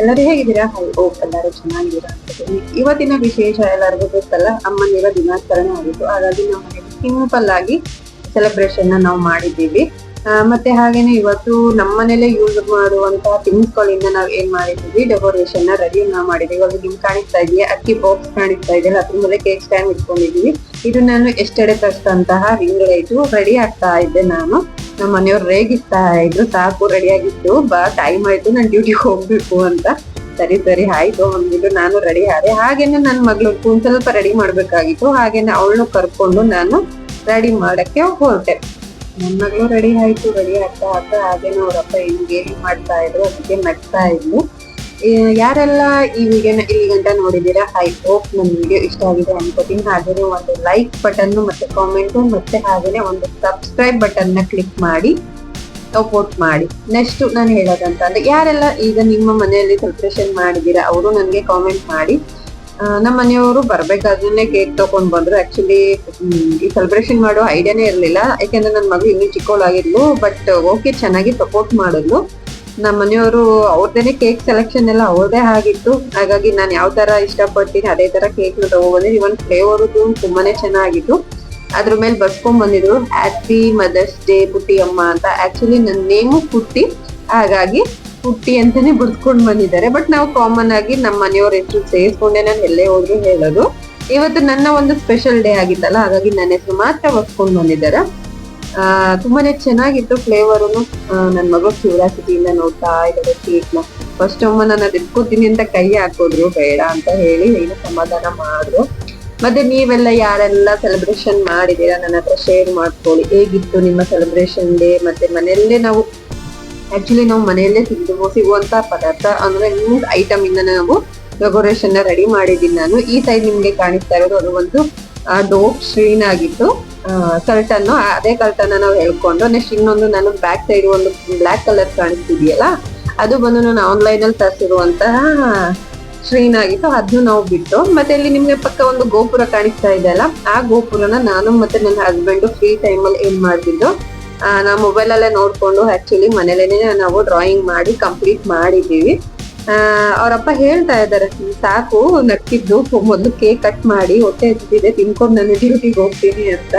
ಎಲ್ಲರೂ ಹೇಗಿದ್ದೀರಾ? ಹೈ ಓಪ್ ಎಲ್ಲರೂ ಚೆನ್ನಾಗಿದ್ದೀರಾ? ಇವತ್ತಿನ ವಿಶೇಷ ಎಲ್ಲರಿಗೂ ಗೊತ್ತಲ್ಲ ಅಮ್ಮನಿರ ದಿನಾಚರಣೆ ಆಗಿತ್ತು. ಹಾಗಾಗಿ ನಾವು ಸಿಂಪಲ್ ಆಗಿ ಸೆಲೆಬ್ರೇಷನ್ ನಾವು ಮಾಡಿದ್ದೀವಿ. ಮತ್ತೆ ಹಾಗೇನೆ ಇವತ್ತು ನಮ್ಮ ಮನೇಲೆ ಯೂಸ್ ಮಾಡುವಂತಹ ಥಿಂಗ್ಸ್ ನಾವು ನಾವ್ ಏನ್ ಮಾಡಿದ್ದೀವಿ? ಡೆಕೋರೇಷನ್ನ ರೆಡಿ ನಾವು ಮಾಡಿದ್ದೀವಿ. ಇವಾಗ ನಿಮ್ ಕಾಣಿಸ್ತಾ ಇದೆಯಾ? ಅಕ್ಕಿ ಬಾಕ್ಸ್ ಕಾಣಿಸ್ತಾ ಇದೆಯಲ್ಲ? ಅದ್ರ ಮೇಲೆ ಕೇಕ್ ಸ್ಟ್ಯಾಂಡ್ ಇಟ್ಕೊಂಡಿದೀವಿ ಇದು ನಾನು ಎಷ್ಟೆಡೆ ತರಿಸಿದಂತಹ ರಿಂಗ್ ಲೈಟು ರೆಡಿ ಆಗ್ತಾ ಇದ್ದೆ ನಾನು. ನಮ್ಮ ಮನೆಯವ್ರು ರೇಗಿಸ್ತಾ ಇದ್ರು, ಸಾಕು ರೆಡಿ ಆಗಿತ್ತು. ಬಾ ಟೈಮ್ ಆಯ್ತು, ನಾನು ಡ್ಯೂಟಿಗೆ ಹೋಗ್ಬೇಕು ಅಂತ. ಸರಿ ಸರಿ, ಆಯ್ತು ಅಂದ್ಬಿಟ್ಟು ನಾನು ರೆಡಿ ಆದೆ. ಹಾಗೇನೆ ನನ್ನ ಮಗಳು ಒಂದ್ ಸ್ವಲ್ಪ ರೆಡಿ ಮಾಡ್ಬೇಕಾಗಿತ್ತು. ಹಾಗೇನೆ ಅವಳನ್ನು ಕರ್ಕೊಂಡು ನಾನು ರೆಡಿ ಮಾಡಕ್ಕೆ ಹೊರಟೆ. ನನ್ನ ಮಗಳು ರೆಡಿ ಆಯ್ತು ರೆಡಿ ಆಗ್ತಾ ಆಗ್ತಾ, ಹಾಗೇನೆ ಅವರಪ್ಪ ಗೇಲಿ ಮಾಡ್ತಾ ಇದ್ರು, ಅದಕ್ಕೆ ನಗ್ತಾ ಇದ್ಲು. ಈ ಯಾರೆಲ್ಲ ಈ ವಿಡಿಯೋನ ಇಲ್ಲಿ ಗಂಟ ನೋಡಿದ್ದೀರಾ? ಐ ಹೋಪ್ ನನ್ನ ವಿಡಿಯೋ ಇಷ್ಟ ಆಗಿದೆ ಅನ್ಕೋತೀನಿ ಹಾಗೇನೆ ಒಂದು ಲೈಕ್ ಬಟನ್ ಮತ್ತೆ ಕಾಮೆಂಟ್ ಮತ್ತೆ ಹಾಗೇನೆ ಒಂದು ಸಬ್ಸ್ಕ್ರೈಬ್ ಬಟನ್ನ ಕ್ಲಿಕ್ ಮಾಡಿ ಸಪೋರ್ಟ್ ಮಾಡಿ. ನೆಕ್ಸ್ಟ್ ನಾನು ಹೇಳೋದಂತ ಅಂದ್ರೆ, ಯಾರೆಲ್ಲ ಈಗ ನಿಮ್ಮ ಮನೆಯಲ್ಲಿ ಸೆಲೆಬ್ರೇಷನ್ ಮಾಡಿದ್ದೀರಾ, ಅವರು ನನಗೆ ಕಾಮೆಂಟ್ ಮಾಡಿ. ನಮ್ಮ ಮನೆಯವರು ಬರ್ಬೇಕಾದ್ರೆ ಕೇಕ್ ತಗೊಂಡ್ ಬಂದ್ರು. ಆಕ್ಚುಲಿ ಈ ಸೆಲೆಬ್ರೇಷನ್ ಮಾಡೋ ಐಡಿಯಾನೇ ಇರಲಿಲ್ಲ. ಯಾಕೆಂದ್ರೆ ನನ್ನ ಮಗಳು ಇನ್ನೂ ಚಿಕ್ಕವಳಾಗಿದ್ಲು ಬಟ್ ಓಕೆ ಚೆನ್ನಾಗಿ ಸಪೋರ್ಟ್ ಮಾಡಿದ್ಲು. ನಮ್ಮ ಮನೆಯವರು ಅವ್ರದೇನೆ ಕೇಕ್ ಸೆಲೆಕ್ಷನ್ ಎಲ್ಲ ಅವ್ರದೇ ಆಗಿತ್ತು. ಹಾಗಾಗಿ ನಾನು ಯಾವ ತರ ಇಷ್ಟಪಡ್ತೀನಿ ಅದೇ ತರ ಕೇಕ್ ತಗೊಬಂದಿದ್ದು ಇವನ್ ಫ್ಲೇವರ್ ತುಂಬಾನೇ ಚೆನ್ನಾಗಿತ್ತು. ಅದ್ರ ಮೇಲೆ ಬರ್ಸ್ಕೊಂಡ್ ಬಂದಿದ್ರು. ಹ್ಯಾಪಿ ಮದರ್ಸ್ ಡೇ ಪುಟ್ಟಿ ಅಮ್ಮ ಅಂತ. ಆಕ್ಚುಲಿ ನನ್ನ ನೇಮು ಪುಟ್ಟಿ. ಹಾಗಾಗಿ ಪುಟ್ಟಿ ಅಂತಾನೆ ಬರ್ಸ್ಕೊಂಡ್ ಬಂದಿದ್ದಾರೆ. ಬಟ್ ನಾವು ಕಾಮನ್ ಆಗಿ ನಮ್ಮ ಮನೆಯವ್ರ ಹೆಸರು ಸೇರಿಸ್ಕೊಂಡೆ ನಾನು ಎಲ್ಲೇ ಹೋದ್ರು ಹೇಳೋದು. ಇವತ್ತು ನನ್ನ ಒಂದು ಸ್ಪೆಷಲ್ ಡೇ ಆಗಿತ್ತಲ್ಲ. ಹಾಗಾಗಿ ನನ್ನ ಹೆಸರು ಮಾತ್ರ ಬರ್ಸ್ಕೊಂಡ್ ಬಂದಿದ್ದಾರೆ. ತುಂಬಾನೇ ಚೆನ್ನಾಗಿತ್ತು ಫ್ಲೇವರುನು. ನನ್ನ ಮಗಳು ಕ್ಯೂರಿಯಾಸಿಟಿಯಿಂದ ನೋಡ್ತಾ ಇದ್ದಾರೆ ಸ್ವೀಟ್ನ ಫಸ್ಟ್ ಅಮ್ಮ ನಾನು ಅದ್ ಅಂತ ಕೈ ಹಾಕೋದ್ರು ಬೇಡ ಅಂತ ಹೇಳಿ ಏನು ಸಮಾಧಾನ ಮಾಡಿದ್ರು. ಮತ್ತೆ ನೀವೆಲ್ಲ ಯಾರೆಲ್ಲ ಸೆಲೆಬ್ರೇಷನ್ ಮಾಡಿದೀರಾ ನನ್ನ ಹತ್ರ ಶೇರ್ ಮಾಡ್ಕೊಳ್ಳಿ. ಹೇಗಿತ್ತು ನಿಮ್ಮ ಸೆಲೆಬ್ರೇಷನ್ ಡೇ ಮತ್ತೆ ಮನೆಯಲ್ಲೇ ನಾವು ಆಕ್ಚುಲಿ ನಾವು ಮನೆಯಲ್ಲೇ ತಿಂದು ಸಿಗುವಂತ ಪದಾರ್ಥ ಅಂದ್ರೆ ಇನ್ನೊಂದು ಐಟಮ್ ಇಂದ ನಾವು ಡೆಕೋರೇಷನ್ ರೆಡಿ ಮಾಡಿದ್ದೀನಿ ನಾನು. ಈ ಸೈಡ್ ನಿಮ್ಗೆ ಕಾಣಿಸ್ತಾ ಇರೋದು, ಅದು ಒಂದು ಡೋಪ್ ಶ್ರೀನ್ ಆಗಿತ್ತು. ಕರ್ಟನ್ ಅದೇ ಕರ್ಟನ್ ನಾವು ಹೇಳ್ಕೊಂಡು ನೆಕ್ಸ್ಟ್ ಇನ್ನೊಂದು ನಾನು ಬ್ಯಾಕ್ ಸೈಡ್ ಒಂದು ಬ್ಲಾಕ್ ಕಲರ್ ಕಾಣಿಸ್ತಿದೆಯಲ್ಲ ಅದು ಬಂದು ನಾನು ಆನ್ಲೈನ್ ಅಲ್ಲಿ ತರಿಸಿರುವಂತಹ ಸ್ಕ್ರೀನ್ ಆಗಿತ್ತು ಅದನ್ನು ನಾವು ಬಿಟ್ಟು ಮತ್ತೆ ಇಲ್ಲಿ ನಿಮ್ಗೆ ಪಕ್ಕ ಒಂದು ಗೋಪುರ ಕಾಣಿಸ್ತಾ ಇದೆ ಅಲ್ಲ ಆ ಗೋಪುರನ ನಾನು ಮತ್ತೆ ನನ್ನ ಹಸ್ಬೆಂಡ್ ಫ್ರೀ ಟೈಮ್ ಅಲ್ಲಿ ಏನ್ ಮಾಡ್ತಿದ್ದು ನಾವು ನಾ ಮೊಬೈಲ್ ಅಲ್ಲೇ ನೋಡ್ಕೊಂಡು ಆಕ್ಚುಲಿ ಮನೇಲೇನೆ ನಾವು ಡ್ರಾಯಿಂಗ್ ಮಾಡಿ ಕಂಪ್ಲೀಟ್ ಮಾಡಿದೀವಿ ಆ, ಅವ್ರಪ್ಪ ಹೇಳ್ತಾ ಇದ್ದಾರೆ ಸಾಕು, ನಕ್ಕಿದ್ದು. ಮೊದಲು ಕೇಕ್ ಕಟ್ ಮಾಡಿ, ಹೊಟ್ಟೆ ಹಚ್ಚಿದೆ, ತಿನ್ಕೊಂಡು ನಾನು ಡ್ಯೂಟಿಗೆ ಹೋಗ್ತೀನಿ ಅಂತ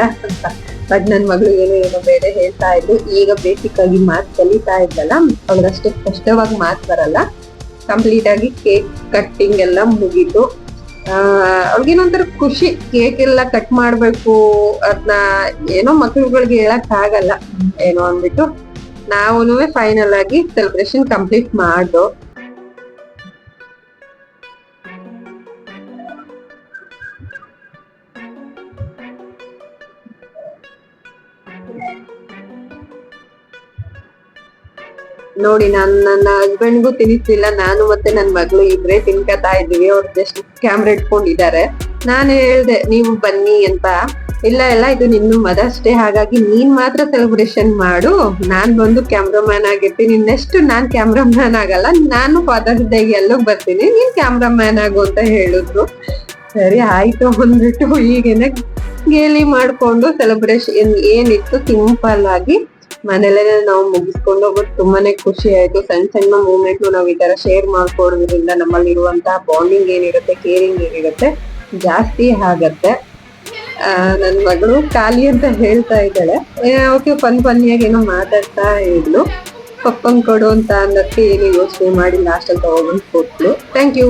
ಬಟ್ ನನ್ನ ಮಗಳು ಏನೋ ಏನೋ ಬೇರೆ ಹೇಳ್ತಾ ಇದ್ದು ಈಗ ಬೇಸಿಕ್ ಆಗಿ ಮಾತ್ ಕಲಿತಾ ಇದ್ದಲ್ಲ ಅವ್ಳಿಗಷ್ಟೇ ಸ್ಪಷ್ಟವಾಗಿ ಮಾತ್ ಬರಲ್ಲ. ಕಂಪ್ಲೀಟ್ ಆಗಿ ಕೇಕ್ ಕಟ್ಟಿಂಗ್ ಎಲ್ಲ ಮುಗೀತು. ಆ ಅವ್ಳಿಗೇನೊಂಥರ ಖುಷಿ. ಕೇಕ್ ಎಲ್ಲ ಕಟ್ ಮಾಡ್ಬೇಕು ಅದನ್ನ ಏನೋ ಮಕ್ಳುಗಳಿಗೆ ಹೇಳಕ್ ಆಗಲ್ಲ, ಏನೋ ಅಂದ್ಬಿಟ್ಟು. ನಾವು ಫೈನಲ್ ಆಗಿ ಸೆಲೆಬ್ರೇಷನ್ ಕಂಪ್ಲೀಟ್ ಮಾಡ್ದು. ನೋಡಿ, ನಾನು ನನ್ನ ಹಸ್ಬೆಂಡ್ಗೂ ತಿನ್ನಿಸ್ಲಿಲ್ಲ. ನಾನು ಮತ್ತೆ ನನ್ನ ಮಗಳು ಇದ್ರೆ ತಿನ್ಕತಾ ಇದ್ದೀವಿ. ಅವ್ರು ಜಸ್ಟ್ ಕ್ಯಾಮ್ರಾ ಇಟ್ಕೊಂಡಿದ್ದಾರೆ. ನಾನು ಹೇಳ್ದೆ, ನೀವು ಬನ್ನಿ ಅಂತ. ಇಲ್ಲ ಇಲ್ಲ, ಇದು ನಿನ್ನ ಮದರ್ಸ್ ಡೇ ಹಾಗಾಗಿ ನೀನ್ ಮಾತ್ರ ಸೆಲೆಬ್ರೇಷನ್ ಮಾಡು. ನಾನ್ ಬಂದು ಕ್ಯಾಮ್ರಾಮ್ಯಾನ್ ಆಗಿರ್ತೀನಿ. ನೆಕ್ಸ್ಟ್ ನಾನ್ ಕ್ಯಾಮ್ರಾಮ್ಯಾನ್ ಆಗಲ್ಲ. ನಾನು ಫಾದರ್ಸ್ ಡೇ ಎಲ್ಲೋ ಬರ್ತೀನಿ. ನೀನ್ ಕ್ಯಾಮ್ರಾಮ್ಯಾನ್ ಆಗು ಅಂತ ಹೇಳಿದ್ರು. ಸರಿ, ಆಯ್ತು ಅಂದ್ಬಿಟ್ಟು ಈಗೇನೆ ಗೇಲಿ ಮಾಡ್ಕೊಂಡು ಸೆಲೆಬ್ರೇಷನ್ ಏನಿತ್ತು? ಸಿಂಪಲ್ ಆಗಿ ಮನೇಲೆ ನಾವು ಮುಗಿಸ್ಕೊಂಡು ಹೋಗೋದು ತುಂಬಾನೇ ಖುಷಿ ಆಯ್ತು. ಸಣ್ಣ ಸಣ್ಣ ಮೂಮೆಂಟ್ ನಾವು ಈ ತರ ಶೇರ್ ಮಾಡ್ಕೊಡೋದ್ರಿಂದ ನಮ್ಮಲ್ಲಿರುವಂತಹ ಬಾಂಡಿಂಗ್ ಏನಿರುತ್ತೆ ಕೇರಿಂಗ್ ಏನಿರುತ್ತೆ, ಜಾಸ್ತಿ ಆಗತ್ತೆ. ನನ್ನ ನನ್ ಮಗಳು ಖಾಲಿ ಅಂತ ಹೇಳ್ತಾ ಇದ್ದಾಳೆ. ಓಕೆ ಫನ್ ಫನ್ನಿಯಾಗಿ ಏನೋ ಮಾತಾಡ್ತಾ ಇದ್ಲು. ಪಪ್ಪನ್ ಕೊಡು ಅಂತ ಅನ್ನಕ್ಕೆ ಏನು ಯೋಚನೆ ಮಾಡಿ ಲಾಸ್ಟ್ ಅಲ್ಲಿ ತಗೊಂಡ್ಬಂದು ಕೊಟ್ಲು. Thank you